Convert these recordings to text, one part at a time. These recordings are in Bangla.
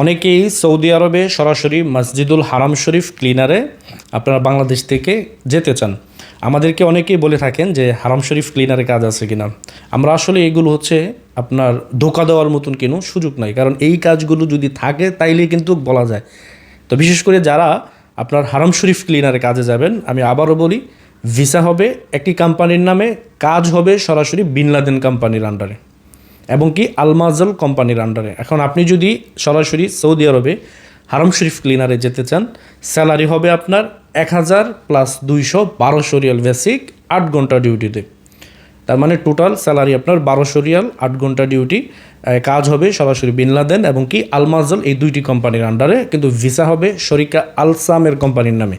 অনেকেই সৌদি আরবে সরাসরি মসজিদুল হারাম শরীফ ক্লিনারে আপনারা বাংলাদেশ থেকে যেতে চান। আমাদেরকে অনেকেই বলে থাকেন যে হারাম শরীফ ক্লিনারে কাজ আছে কিনা। আমরা আসলে এগুলো হচ্ছে আপনার ধোকা দেওয়ার মতন কোনো সুযোগ নাই। কারণ এই কাজগুলো যদি থাকে তাইলে কিন্তু বলা যায়। তো বিশেষ করে যারা আপনার হারাম শরীফ ক্লিনারে কাজে যাবেন, আমি আবারও বলি ভিসা হবে একটি কোম্পানির নামে, কাজ হবে সরাসরি বিনলাদেন কোম্পানির আন্ডারে এবং কি আলমাজল কোম্পানির আন্ডারে এখন আপনি যদি সরাসরি সৌদি আরবে হারাম শরীফ ক্লিনারে যেতে চান স্যালারি হবে আপনার এক হাজার প্লাস দুইশো বারোশো রিয়াল বেসিক আট ঘণ্টা ডিউটিতে তার মানে টোটাল স্যালারি আপনার বারোশো রিয়াল আট ঘণ্টা ডিউটি কাজ হবে সরাসরি বিনলাদেন এবং কি আলমাজল এই দুইটি কোম্পানির আন্ডারে কিন্তু ভিসা হবে শরিকা আলসামের কোম্পানির নামে।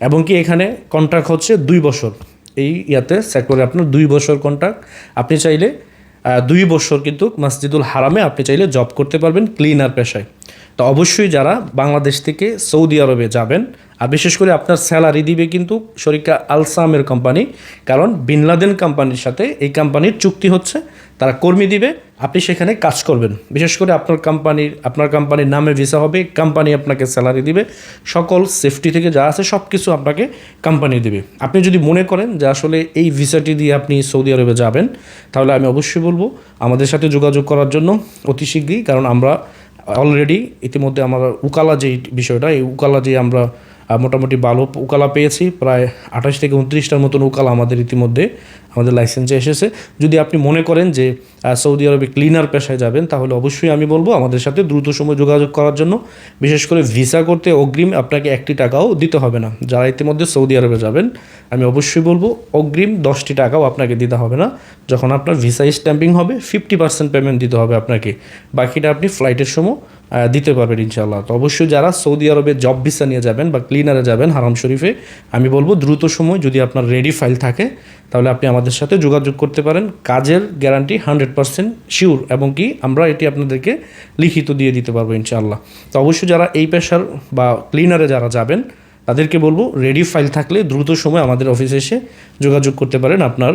এবং কি এখানে কন্ট্রাক্ট হচ্ছে দুই বছর। এই ইয়াতে সেক্টরে আপনার দুই বছর কন্ট্রাক্ট আপনি চাইলে দুই বছর কিন্তু মসজিদুল হারামে আপনি চাইলে জব করতে পারবেন ক্লিনার পেশায়। তো অবশ্যই যারা বাংলাদেশ থেকে সৌদি আরবে যাবেন, আর বিশেষ করে আপনার স্যালারি দিবে কিন্তু শরিকা আলসামের কোম্পানি কারণ বিনলাদেন কোম্পানির সাথে এই কোম্পানির চুক্তি হচ্ছে, তারা কর্মী দিবে, আপনি সেখানে কাজ করবেন। বিশেষ করে আপনার কোম্পানির আপনার কোম্পানির নামে ভিসা হবে কোম্পানি আপনাকে স্যালারি দিবে, সকল সেফটি থেকে যা আছে সব কিছু আপনাকে কোম্পানি দিবে। আপনি যদি মনে করেন যে আসলে এই ভিসাটি দিয়ে আপনি সৌদি আরবে যাবেন, তাহলে আমি অবশ্যই বলব, আমাদের সাথে যোগাযোগ করার জন্য অতি শীঘ্রই, কারণ আমরা অলরেডি ইতিমধ্যে আমরা উকালা যে বিষয়টা এই উকালা যে আমরা মোটামুটি ভালো উকালা পেয়েছি। প্রায় আঠাশ থেকে উনত্রিশটার মতন উকালা আমাদের ইতিমধ্যে, আমাদের লাইসেন্সে এসেছে। যদি আপনি মনে করেন যে সৌদি আরবে ক্লিনার পেশায় যাবেন, তাহলে অবশ্যই আমি বলব আমাদের সাথে দ্রুত সময় যোগাযোগ করার জন্য। বিশেষ করে ভিসা করতে অগ্রিম আপনাকে একটি টাকাও দিতে হবে না। যারা ইতিমধ্যে সৌদি আরবে যাবেন, আমি অবশ্যই বলব অগ্রিম দশটি টাকাও আপনাকে দিতে হবে না। যখন আপনার ভিসা স্ট্যাম্পিং হবে ফিফটি পার্সেন্ট পেমেন্ট দিতে হবে আপনাকে। বাকিটা আপনি ফ্লাইটের সময় দিতে পারবেন ইনশাল্লাহ তো অবশ্যই যারা সৌদি আরবে জব ভিসা নিয়ে যাবেন বা ক্লিনারে যাবেন হারাম শরীফে, আমি বলব দ্রুত সময় যদি আপনার রেডি ফাইল থাকে, তাহলে আপনি আমাদের সাথে যোগাযোগ করতে পারেন। কাজের গ্যারান্টি হান্ড্রেড পার্সেন্ট শিওর এবং কি আমরা এটি আপনাদেরকে লিখিত দিয়ে দিতে পারব ইনশাআল্লাহ। তো অবশ্যই যারা এই পেশার বা ক্লিনারে যারা যাবেন, তাদেরকে বলব রেডি ফাইল থাকলে দ্রুত সময় আমাদের অফিসে এসে যোগাযোগ করতে পারেন আপনার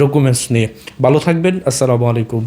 ডকুমেন্টস নিয়ে। ভালো থাকবেন, আসসালামু আলাইকুম।